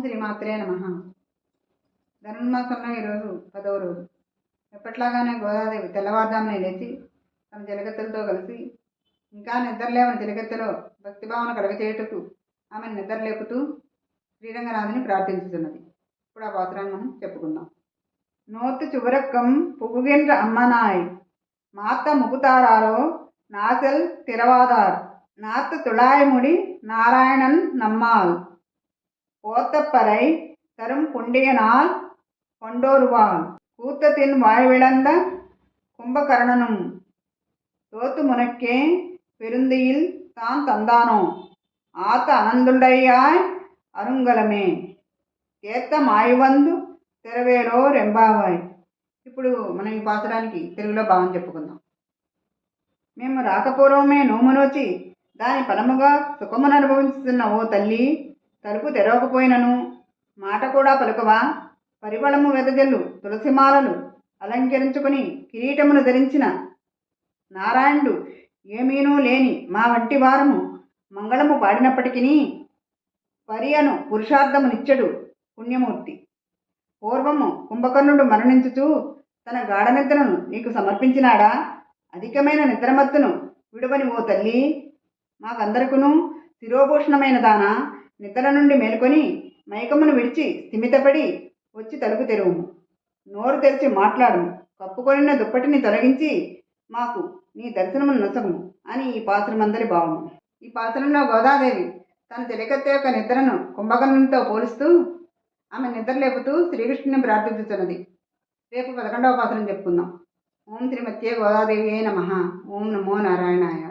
శ్రీమాత్రే నమ. ధనుర్మాసంలో ఈరోజు పదవ రోజు. ఎప్పట్లాగానే గోదాదేవి తెల్లవారుదామని లేచి తన జలగత్తలతో కలిసి ఇంకా నిద్రలేవని జలగత్తలో భక్తిభావన కలగచేయటకు ఆమె నిద్రలేపుతూ శ్రీరంగనాథుని ప్రార్థించుతున్నది ఇప్పుడు ఆ పాత్రాన్ని మనం చెప్పుకుందాం. నోతు చివరక్కం పుగుగెండ్ర అమ్మనాయ్. మాత ముగుతారో నాసల్ తిరవాదార్. నాత్ తుళాయముడి నారాయణన్ నమ్మాల్. போத்தப்பறை தரும் புண்டியனால் கொண்டோருவாள் கூத்தத்தின் வாய்விழந்த கும்பகர்ணனும் தோத்து முனக்கே பெருந்தியில் தான் தந்தானோ ఆత అనందుండయ్యాయ్ అరుంగలమే తీర్థ మాయువందు తెరవేరో రెంబావాయ్ ఇప్పుడు మనం ఈ పాత్రానికి తెలుగులో భావం చెప్పుకుందాం మేము రాకపూర్వమే నోమునోచి దాని ఫలముగా సుఖమును అనుభవిస్తున్న ఓ తల్లి తలుపు తెరవకపోయినను. మాట కూడా పలుకవా? పరిమళము వెదజల్లు తులసిమాలలు అలంకరించుకుని కిరీటమును ధరించిన నారాయణుడు ఏమీనూ లేని మా వంటి వారము మంగళము పాడినప్పటికీ పరియను పురుషార్థమునిచ్చడు పుణ్యమూర్తి. పూర్వము కుంభకర్ణుడు మరణించుచూ తన గాఢ నిద్రను నీకు సమర్పించినాడా? అధికమైన నిద్రమత్తును విడువని ఓ తల్లి. మాకందరికును శిరోభూషణమైన దాన నిద్ర నుండి మేల్కొని మైకమును విడిచి స్థిమితపడి వచ్చి తలుపు తెరువుము. నోరు తెరిచి మాట్లాడము. కప్పుకొనిన దుప్పటిని తొలగించి మాకు నీ దర్శనము నొసగము అని ఈ పాత్రమందరి భావము. ఈ పాత్రంలో గోదాదేవి తన తెలికత్త యొక్క నిద్రను కుంభకర్ణంతో పోలుస్తూ ఆమె నిద్ర లేపుతూ శ్రీకృష్ణుని ప్రార్థించుతున్నది రేపు పదకొండవ పాత్రను చెప్పుకుందాం. ఓం శ్రీమత్యే గోదాదేవి నమ. ఓం నమో నారాయణాయ.